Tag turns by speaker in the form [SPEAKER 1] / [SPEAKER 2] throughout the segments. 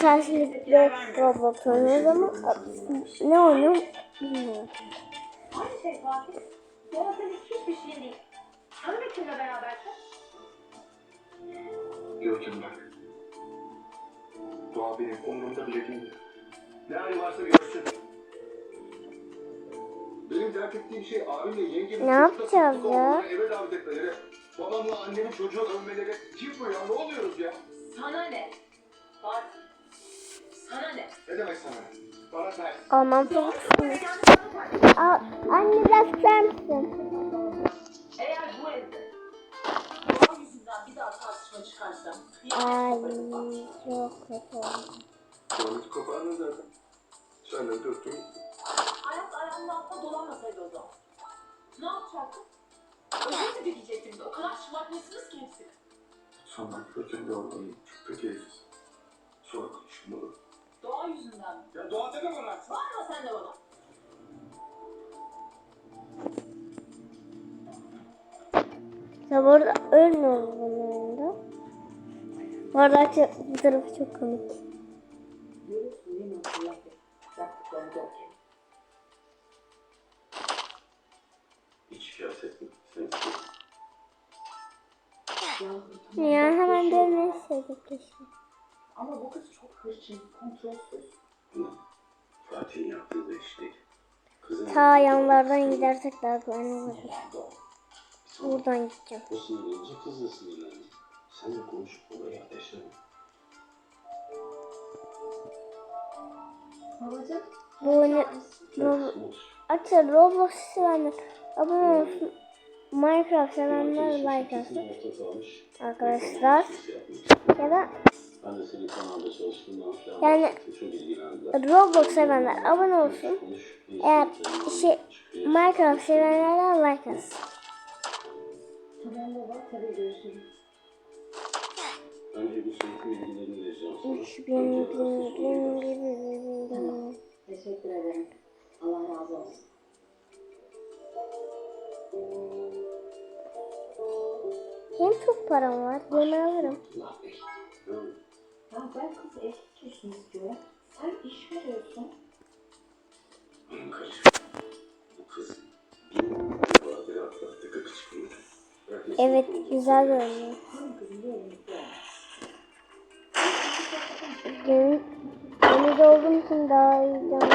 [SPEAKER 1] karşılıklı Roblox oynuyoruz ama ne oynuyorum bilmiyorum.
[SPEAKER 2] Aynı şey Fatih. Yaratın hiçbir şey değil. Sen de kimle berabersin?
[SPEAKER 3] Görkem bak. Doğa benim umurumda bile değil. Ne hali varsa görsün. Benim dert ettiğim şey abimle yengemin
[SPEAKER 1] Ne yapacağız ya?
[SPEAKER 3] Eve davet etmeleri. Babamla annemin çocuğu övmeleri. Kim bu ya? Ne oluyoruz ya?
[SPEAKER 2] Sana ne? Fatih. Sana ne?
[SPEAKER 3] Ne demek sana? Bana ters.
[SPEAKER 1] Çok
[SPEAKER 2] anlama.
[SPEAKER 1] Aa, Anne biraz tutar mısın?
[SPEAKER 2] Eğer bu evde doğa yüzünden bir daha tartışma çıkarsa
[SPEAKER 1] Ay çok kötü oldu.
[SPEAKER 3] Sonra kopardın zaten. Sen de dörttün.
[SPEAKER 2] Hayat ayağının altında dolanmasaydı o zaman. Ne yapacaktın? Özür mü dileyecektin? O kadar şımartmışsınız ki hepsini.
[SPEAKER 3] Sonra Görkem'de oradan çok da keyifsiz. Sonra konuşmalı.
[SPEAKER 2] Doğa yüzünden mi?
[SPEAKER 3] Ya Doğa deme bana.
[SPEAKER 2] Bağırma sen de bana.
[SPEAKER 1] Ya bu arada ölmüyoruz bunun yanında. Bu arada bu tarafı çok komik.
[SPEAKER 3] Hiç kıyas. Sen
[SPEAKER 1] Ya hemen dönmeyi sevdik keşke.
[SPEAKER 2] Ama bu kız çok hırçın, kontrolsüz.
[SPEAKER 3] Fatih'in yaptığı da iş değil. Kızın
[SPEAKER 1] Ta yanlardan gidersek daha güvenli olur. Buradan gideceğim.
[SPEAKER 3] O sinirlenince kız da sinirlendi. Sen de konuşup olayı ateşleme.
[SPEAKER 2] Babacığım,
[SPEAKER 1] Bu ne? Bu. Açın Roblox sevenler abone olsun. Minecraft sevenler like atsın arkadaşlar. Ya da
[SPEAKER 3] Ben de senin kanalda çalıştığından falan
[SPEAKER 1] Yani-
[SPEAKER 3] çok ilgilendiler.
[SPEAKER 1] Roblox sevenler abone olsun.
[SPEAKER 3] Konuş,
[SPEAKER 1] Eğer şey
[SPEAKER 3] çıkıyor.
[SPEAKER 1] Minecraft sevenler like atsın.
[SPEAKER 2] tamam baba, tabii görüşürüz.
[SPEAKER 3] Önce bir soğuk bilgilerini vereceğim sonra.
[SPEAKER 1] 3000
[SPEAKER 3] Önce
[SPEAKER 1] bin
[SPEAKER 3] asıl
[SPEAKER 1] bin
[SPEAKER 3] soruyu
[SPEAKER 1] bin bin bin.
[SPEAKER 2] Teşekkür ederim. Allah razı olsun.
[SPEAKER 1] Hem çok param var. Yeni alırım.
[SPEAKER 2] Ya ben kız ev tutuyorsun istiyorum. Sen iş veriyorsun.
[SPEAKER 3] Benim karışım. Bu kız bin badire atlattı çıkmıyor. Herkes
[SPEAKER 1] Evet güzel görünüyor. Deniz, deniz olduğum için daha iyi
[SPEAKER 3] okulda.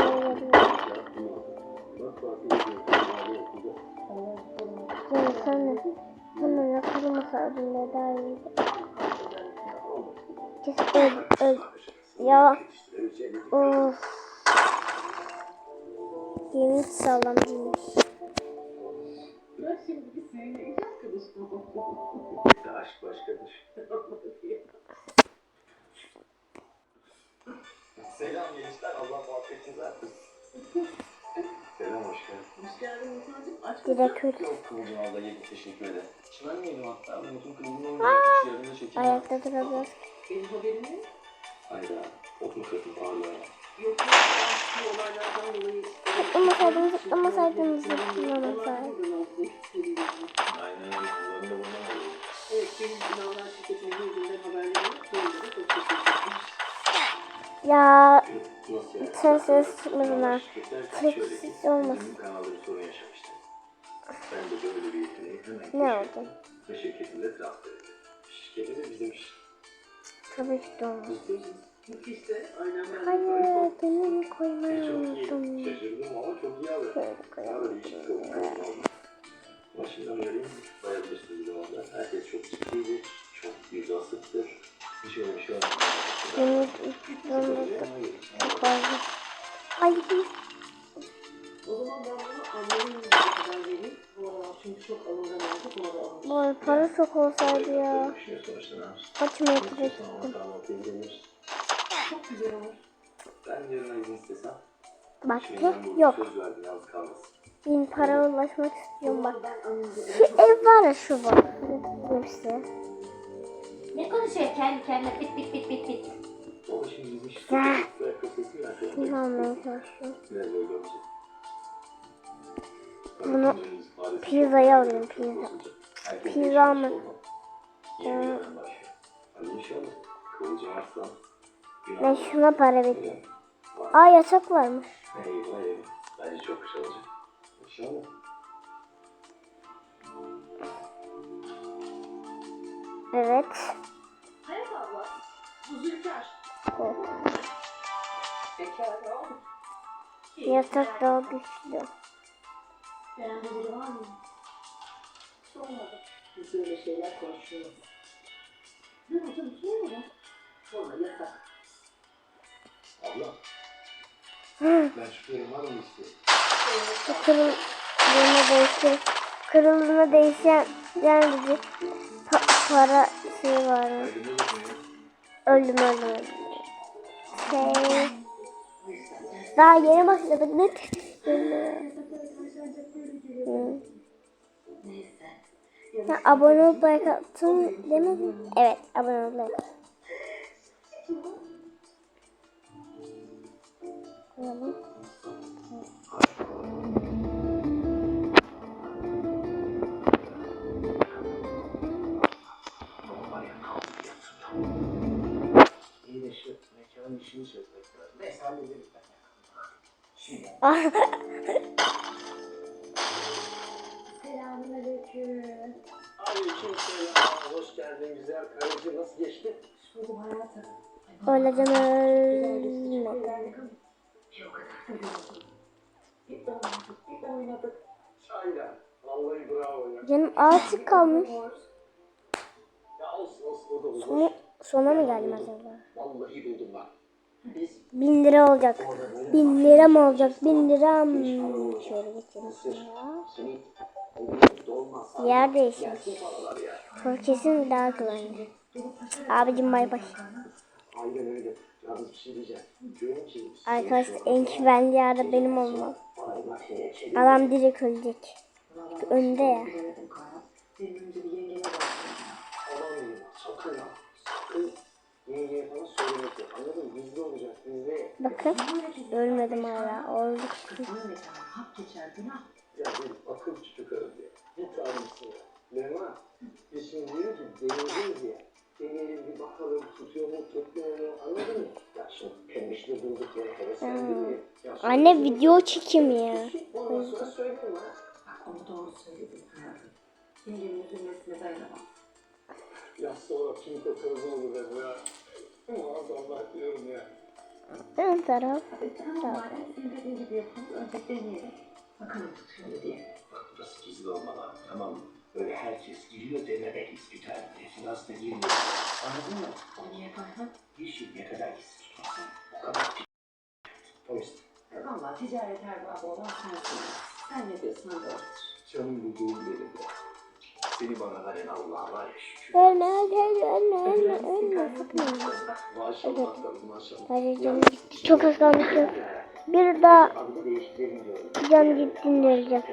[SPEAKER 1] Yani sen de sen de yapılmasaydın da daha iyiydi. Kesin öl, öl. Ya of. Yemin sağlam değilmiş.
[SPEAKER 3] Aşk başkadır. Selam gençler, Allah muhabbetinizi arttırsın. Selam, hoş geldin.
[SPEAKER 2] Hoş geldin Mutlu'cum. Aç
[SPEAKER 1] Direkt öl.
[SPEAKER 3] Yok Kıvılcım abla yedi, teşekkür ederim. Çimen miydim hatta? Umut'un çekim var.
[SPEAKER 1] Ayakta durabiliyoruz.
[SPEAKER 2] Benim haberim yok.
[SPEAKER 3] Hayda, ot mu kırdın pardon.
[SPEAKER 2] Yok yok. Bu olaylardan dolayı...
[SPEAKER 1] Zıplamasaydınız, zıplamasaydınız, zıplamasaydınız.
[SPEAKER 3] Aynen öyle, onların da bundan oluyor.
[SPEAKER 2] Evet, benim binalar şirketinin yüzünden haberlerim yok. De çok teşekkür.
[SPEAKER 1] Ya? Sen ses çıkmadın ha.
[SPEAKER 3] Ki,
[SPEAKER 1] olmasın.
[SPEAKER 3] Bizim kanalda bir sorun yaşamıştı. Ben de böyle bir yeteneği hemen
[SPEAKER 1] Ne oldu?
[SPEAKER 3] Ve şirketinde transfer ettim. Şirketi de bizim iş.
[SPEAKER 1] Tabii ki de olmaz.
[SPEAKER 2] Yok işte, aynen ben de
[SPEAKER 1] Hayır, demiri koymayı
[SPEAKER 3] Çok iyi.
[SPEAKER 1] unuttum. Şöyle koyalım.
[SPEAKER 3] Başından vereyim. Bayabilirsiniz zamanlar. Herkes çok ciddiydi. Çok yüz asıktır. Hiç öyle bir şey Sıkıntı
[SPEAKER 1] unuttum.
[SPEAKER 3] yanına gelin.
[SPEAKER 1] Çok fazla. Ay
[SPEAKER 2] O zaman ben bunu annemin kadar vereyim. Arada
[SPEAKER 1] para çok olsaydı ya.
[SPEAKER 3] Ne?
[SPEAKER 1] Kaç metre gittim.
[SPEAKER 2] Çok güzel olur.
[SPEAKER 3] Ben yarın izin istesem.
[SPEAKER 1] Bak yok. Bin para ulaşmak istiyorum bak. Şu ev var ya şu bak. Hepsi.
[SPEAKER 2] Ne konuşuyor kendi kendine bit bit bit bit bit.
[SPEAKER 3] Baba şimdi bizim
[SPEAKER 1] Ya.
[SPEAKER 3] şirkette ve kafesi yani.
[SPEAKER 1] Kim almaya çalışıyorum.
[SPEAKER 3] Biraz böyle görecek.
[SPEAKER 1] Bunu pizzayı alıyorum, pizza. Pizza.
[SPEAKER 3] Kıvılcım Arslan.
[SPEAKER 1] Ben şuna para vereyim. Aa yasak varmış.
[SPEAKER 3] Bence çok güzel olacak. İnşallah.
[SPEAKER 1] Evet.
[SPEAKER 2] Hayat abla. Bu Zülker.
[SPEAKER 1] evet. Yatak daha güçlü.
[SPEAKER 2] Beğenmeleri var mı? Sormadım. Biz öyle şeyler konuşuyoruz. Ne oldu? Sormadım. Sorma yasak.
[SPEAKER 3] Abla. ben şu yerim var mı istiyorum?
[SPEAKER 1] Kırıldığına değiştir. Kırıldığına değişen yani bir pa- para şey var. öldüm öldüm. Şey. Daha yeni başladık. Ne Sen abone olup like attın demedin? Evet abone olup like
[SPEAKER 2] Selamünaleyküm.
[SPEAKER 3] Hoş geldin güzel karıcı. Nasıl geçti? Bravo ya.
[SPEAKER 1] Canım azıcık kalmış. Sonu, sona mı geldim acaba? Bin lira olacak. Bin lira mı olacak? Bin lira mı? Şöyle geçelim Yer değişmiş. Bu kesin daha güvenli. Abicim bay bay. Arkadaşlar en güvenli yerde benim olmam. Adam direkt ölecek. Önde ya. Bakın ölmedim hala. Olduk.
[SPEAKER 2] Kızın mekanı hak geçer günah.
[SPEAKER 3] Ya bir akıl arası ya. Bir tanesi ya. Lema. Biz şimdi diyor ki deneyeceğiz ya. Deneyelim bir bakalım tutuyor mu tutmuyor mu anladın mı? Ya şimdi pembişli durduk yere heveslendirmeyin. Ya sonra-
[SPEAKER 1] Anne video çekim ya.
[SPEAKER 3] Ondan sonra söyleyeyim ha.
[SPEAKER 2] Bak onu doğru söyledin. Yengenin üzülmesine dayanamam.
[SPEAKER 3] Ya sonra pinto kırmızı olur be ya. Maazallah diyorum ya.
[SPEAKER 1] Ön taraf.
[SPEAKER 2] Hadi tamam madem senin dediğin gibi yapalım. Önce deneyelim. Bakalım tutuyor mu diye.
[SPEAKER 3] Bak burası gizli olmalı tamam mı? Böyle herkes giriyor bir tane. Referans da girmiyor. Anladın mı?
[SPEAKER 2] O niye Kaan?
[SPEAKER 3] Bir şey ne kadar gizli tutarsan o kadar p- O yüzden
[SPEAKER 2] Valla ticaret erbabı olan sensin. Sen ne diyorsun o doğrudur.
[SPEAKER 3] canım bulduğum benim ya. Seni bana veren Allah var ya şükür.
[SPEAKER 1] Ölme ölme ölme ölme ölme.
[SPEAKER 3] Maşallah maşallah.
[SPEAKER 1] Çok az kaldı. Ki. Bir daha can gittiğinde öleceğim.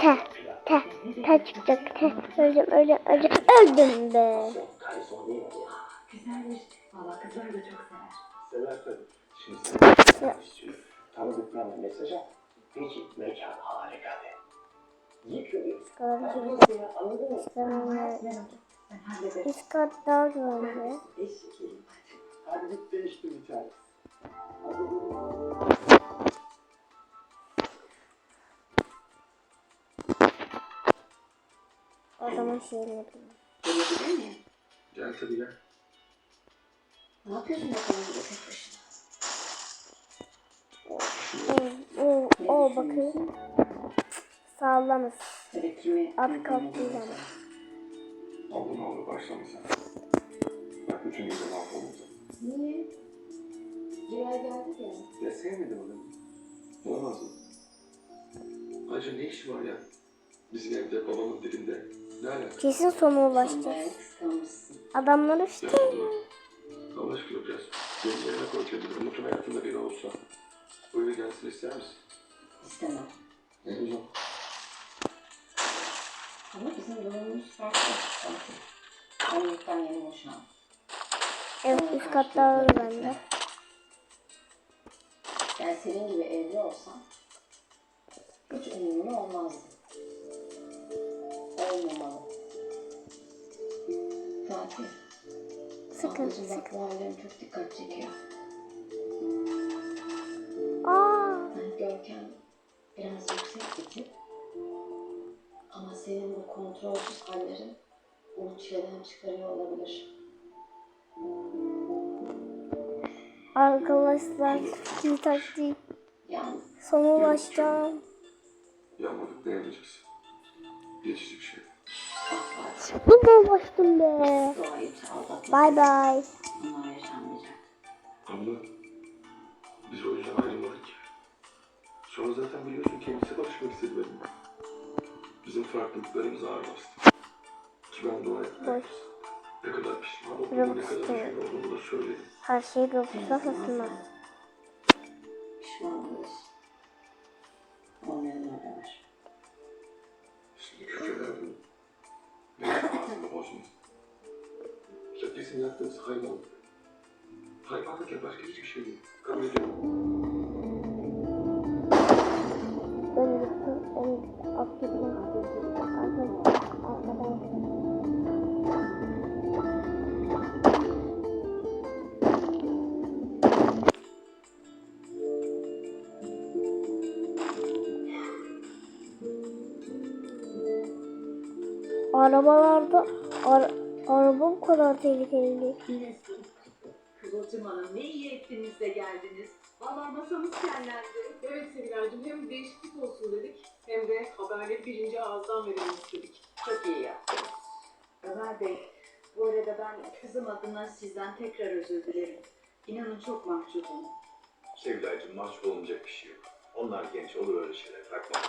[SPEAKER 1] Te. Te. Te çıkacak. Te. Öleceğim öleceğim öleceğim. Öldüm be.
[SPEAKER 2] Güzelmiş. Valla kızlar da çok sever.
[SPEAKER 3] Sever tabii. Şimdi sen. Tanıdıklarına mesaj at. Peki mekan harika de.
[SPEAKER 1] Kat daha güvenli.
[SPEAKER 3] Hadi git değiştir bir tane.
[SPEAKER 1] O zaman şeyini yapayım.
[SPEAKER 3] Gel tabii gel.
[SPEAKER 2] Ne yapıyorsun bakalım burada tek başına?
[SPEAKER 1] Oo, oo, oo bakayım. Sağlamız.
[SPEAKER 2] Tabii kimi...
[SPEAKER 1] Abi kalktı ama.
[SPEAKER 3] Abla ne olur başlama sen. Bak bütün gece mahvolacak.
[SPEAKER 2] Niye? Ciğer geldi ya.
[SPEAKER 3] Ya sevmedim adamı. Olamaz mı? Ayrıca ne işi var ya? Bizim evde babamın dibinde.
[SPEAKER 1] Kesin sona ulaşacağız. Adamlar işte.
[SPEAKER 3] Aşkına biraz. Benim koy kendini. Umut'un hayatında biri olsa. Böyle gelsin ister misin?
[SPEAKER 2] İstemem.
[SPEAKER 3] Ne güzel.
[SPEAKER 2] Ama bizim durumumuz farklı. Ben yurttan yeni boşandım.
[SPEAKER 1] Evet üst katta var bende.
[SPEAKER 2] Yani senin gibi evli olsam hiç umurumda olmazdı. Olmamalı. Fatih,
[SPEAKER 1] Sıkın
[SPEAKER 4] Ablacığım bak
[SPEAKER 1] sıkın.
[SPEAKER 4] bu hallerin çok dikkat çekiyor.
[SPEAKER 1] Aa,
[SPEAKER 4] Yani Görkem biraz yüksek bir tip. Ama senin bu kontrolsüz hallerin onu çileden çıkarıyor olabilir.
[SPEAKER 1] arkadaşlar bir taktik.
[SPEAKER 4] Yalnız
[SPEAKER 1] Sona ulaşacağım.
[SPEAKER 3] Yanmadık dayanacağız. Geçici bir şey.
[SPEAKER 1] Buna ulaştım be. Bay bay.
[SPEAKER 3] Abla, biz o yüzden ayrılmadık ki. Sonra zaten biliyorsun kendisi barışmak istedi benimle. Bizim farklılıklarımız ağır bastı. Ki ben doğaya
[SPEAKER 1] Boş.
[SPEAKER 3] ne kadar pişman olduğumu, ne kadar üzgün olduğumu da söyledim.
[SPEAKER 1] Her şey gökyüzü kafasına.
[SPEAKER 3] Hayvanlık ya başka hiçbir şey değil. Kabul ediyorum.
[SPEAKER 1] Arabalarda ara, araba bu kadar tehlikeli değil.
[SPEAKER 2] Kıvılcım Hanım ne iyi ettiniz de geldiniz. Valla masamız şenlendi.
[SPEAKER 5] Evet Sevilay'cığım hem değişiklik olsun dedik hem de haberleri birinci ağızdan verelim istedik.
[SPEAKER 2] Çok iyi yaptınız. Ömer Bey, bu arada ben kızım adına sizden tekrar özür dilerim. İnanın çok mahcubum.
[SPEAKER 6] Sevdacığım mahcup olmayacak bir şey yok. Onlar genç olur öyle şeyler takma.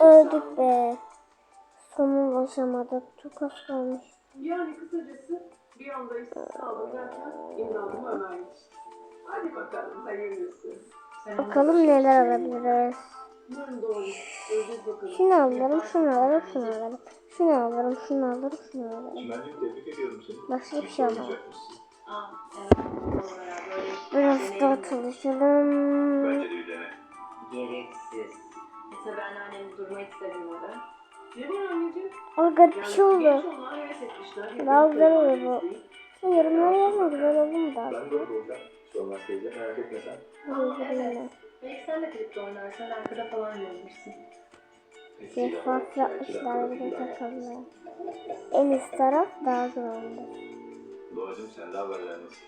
[SPEAKER 1] Öldük be. Sona ulaşamadık. Çok az kalmış.
[SPEAKER 5] Yani kısacası bir anda işsiz kaldım derken imdadıma Ömer yetişti. Hadi bakalım hayırlısı.
[SPEAKER 2] Sen
[SPEAKER 1] Bakalım neler alabiliriz.
[SPEAKER 5] Bakalım.
[SPEAKER 1] Şunu alırım, şunu alırım, şunu alırım. Şunu alırım, şunu alırım, şunu alırım.
[SPEAKER 6] Çimencim tebrik ediyorum seni.
[SPEAKER 1] Başka bir şey.
[SPEAKER 2] Aa, evet. Böyle
[SPEAKER 1] Biraz daha çalışalım.
[SPEAKER 6] Bence de bir dene.
[SPEAKER 2] Gereksiz. Tabii anneannem durmak istemedi.
[SPEAKER 5] Ne var anneciğim?
[SPEAKER 1] Ama garip bir şey oldu. Daha güzel oluyor bu. Sen yorumlara yazma güzel oldu mu daha?
[SPEAKER 6] Ben böyle olacağım. Sormaz teyze merak etme sen.
[SPEAKER 2] Belki sen de klipte oynarsan arkada falan yorulursun.
[SPEAKER 1] Şeffaf yapmışlar bir de takılıyor. En üst taraf daha güzel oldu.
[SPEAKER 6] Doğacığım sen de haberler nasıl?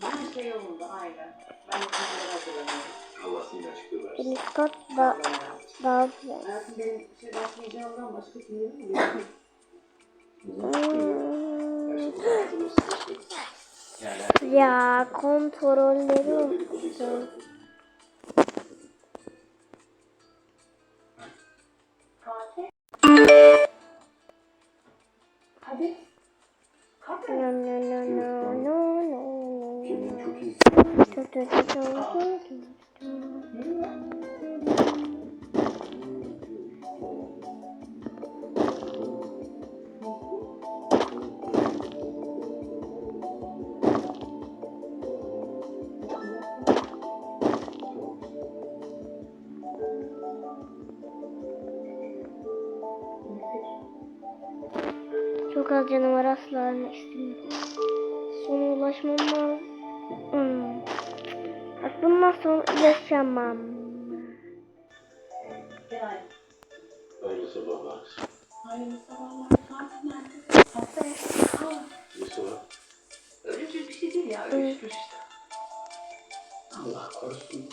[SPEAKER 2] Her şey yolunda aynen. Ben de kendime hazırlanıyorum.
[SPEAKER 6] Allah senin açıklığı
[SPEAKER 1] En
[SPEAKER 6] versin.
[SPEAKER 1] kat da, daha güzel.
[SPEAKER 5] Hayatım benim bir şey başlayacağımdan başka kimleri mi
[SPEAKER 6] olsun. şey
[SPEAKER 1] Ya kontrolleri unuttum.
[SPEAKER 2] Fatih. Hadi.
[SPEAKER 1] No no no no no
[SPEAKER 3] Kendini çok iyi.
[SPEAKER 1] Çok az canım var asla istemiyorum. Sona ulaşmam lazım. Hmm. Bundan sonra yaşamam.
[SPEAKER 6] Hayırlı sabahlar.
[SPEAKER 2] Hayırlı sabahlar. Haftaya.
[SPEAKER 6] Sabah.
[SPEAKER 2] ölümcül bir şey değil ya. Ölüştür işte.
[SPEAKER 6] Allah korusun.